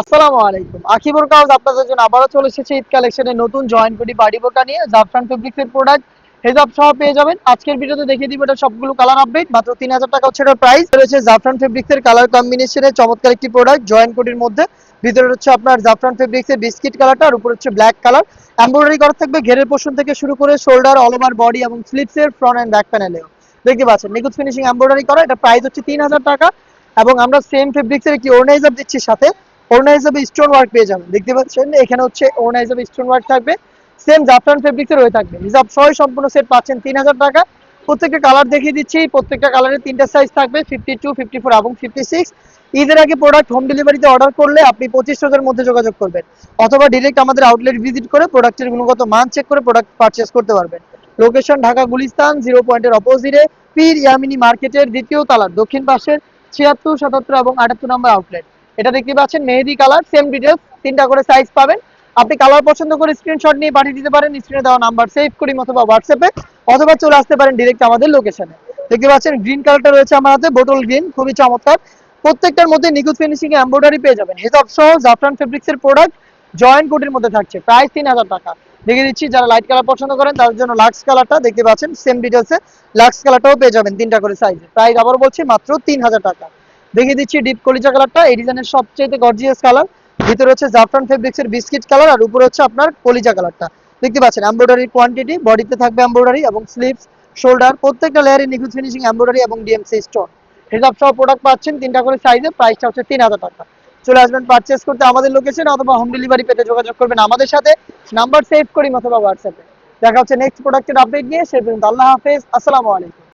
আসসালামু আলাইকুম। আকিবুর কাউজ আপনাদের জন্য আবারও চলে এসেছে ঈদ কালেকশনের নতুন জয়েন কোটি বাড়ি বোরকা নিয়ে জাফরান ফেব্রিক্সের প্রোডাক্ট হেজাব সহ পেয়ে যাবেন। আজকের ভিডিওতে দেখিয়ে দিব এটা সবগুলো কালার আপডেট মাত্র তিন হাজার টাকা হচ্ছে এটার প্রাইস রয়েছে জাফরান ফেব্রিক্সের কালার কম্বিনেশনে চমৎকার একটি প্রোডাক্ট জয়েন কোটির মধ্যে। ভিতরে হচ্ছে আপনার জাফরান ফেব্রিক্সের বিস্কিট কালারটা আর উপর হচ্ছে ব্ল্যাক কালার এমব্রয়ডারি করা থাকবে ঘেরের পোর্শন থেকে শুরু করে শোল্ডার অল ওভার বডি এবং স্লিপসের ফ্রন্ট অ্যান্ড ব্যাক প্যানেলেও দেখতে পাচ্ছেন, নিখুঁত ফিনিশিং এমব্রয়ডারি করা, এটা প্রাইস হচ্ছে তিন হাজার টাকা। এবং আমরা সেম ফেব্রিক্সের একটি অর্গানাইজার দিচ্ছি সাথে। ওড়না হিসাবে স্টোন ওয়ার্ক পেয়ে যাবেন। দেখতে পাচ্ছেন, এখানে হচ্ছে ওড়না হিসাবে স্টোন ওয়ার্ক থাকবে সেম জাফরান ফেব্রিক্সের হয়ে থাকবে। হিসাব সহ সম্পূর্ণ সেট পাচ্ছেন তিন হাজার টাকা। প্রত্যেকটা কালার দেখিয়ে দিচ্ছি। প্রত্যেকটা কালারের তিনটা সাইজ থাকবে ফিফটি টু ফিফটি ফোর এবং ফিফটি সিক্স ঈদের আগে প্রোডাক্ট হোম ডেলিভারিতে অর্ডার করলে আপনি পঁচিশ হাজারের মধ্যে যোগাযোগ করবেন। অথবা ডিরেক্ট আমাদের আউটলেট ভিজিট করে প্রোডাক্টের গুণগত মান চেক করে প্রোডাক্ট পারচেস করতে পারবেন। লোকেশন ঢাকা গুলিস্তান জিরো পয়েন্টের অপোজিটে পীর ইয়ামিনী মার্কেটের দ্বিতীয় তালার দক্ষিণ পাশের ছিয়াত্তর, সাতাত্তর এবং আটাত্তর নম্বর আউটলেট এটা দেখতে পাচ্ছেন, মেহেদি কালার সেম ডিটেলস তিনটা করে সাইজ পাবেন। আপনি কালার পছন্দ করে স্ক্রিনশট নিয়ে পাঠিয়ে দিতে পারেন স্ক্রিনে দেওয়া নাম্বার সেভ করি অথবা হোয়াটসঅ্যাপে অথবা চলে আসতে পারেন ডিরেক্ট আমাদের লোকেশনে দেখতে পাচ্ছেন গ্রিন কালারটা রয়েছে আমার হাতে বোটল গ্রিন খুবই চমৎকার। প্রত্যেকটার মধ্যে নিখুঁত ফিনিশিং এমব্রয়ডারি পেয়ে যাবেন। হেজাব সহ জাফরান ফেব্রিক্সের প্রোডাক্ট জয়েন্ট কোটির মধ্যে থাকছে প্রাইস তিন হাজার টাকা। দেখে দিচ্ছি, যারা লাইট কালার পছন্দ করেন, তাদের জন্য লাক্স কালারটা দেখতে পাচ্ছেন সেম ডিটেলসে লাক্স কালারটাও পেয়ে যাবেন তিনটা করে সাইজে প্রাইস আবার বলছি, মাত্র তিন হাজার টাকা। দেখিয়ে দিচ্ছি ডিপ কলিজা কালারটা এই ডিজাইনের সবচেয়ে গর্জিয়াস কালার ভিতরে হচ্ছে জাফরান ফেব্রিক্সের বিস্কিট কালার আর উপরে হচ্ছে আপনার কলিজা কালারটা দেখতে পাচ্ছেন এমব্রয়ডারি কোয়ান্টিটি বডিতে থাকবে এমব্রয়ডারি এবং স্লিভস শোল্ডার প্রত্যেকটা লেয়ারে নিখুঁত ফিনিশিং এমব্রয়ডারি এবং ডিএমসি স্টোন হিসাব সহ প্রোডাক্ট পাচ্ছেন তিনটা করে সাইজে প্রাইসটা হচ্ছে তিন হাজার টাকা। চলে আসবেন পারচেস করতে আমাদের লোকেশন অথবা হোম ডেলিভারি পেতে যোগাযোগ করবেন আমাদের সাথে। নাম্বার সেভ করি অথবা হোয়াটসঅ্যাপে দেখা হচ্ছে নেক্সট প্রোডাক্টের আপডেট নিয়ে। সে পর্যন্ত আল্লাহ হাফেজ। আসসালামু আলাইকুম।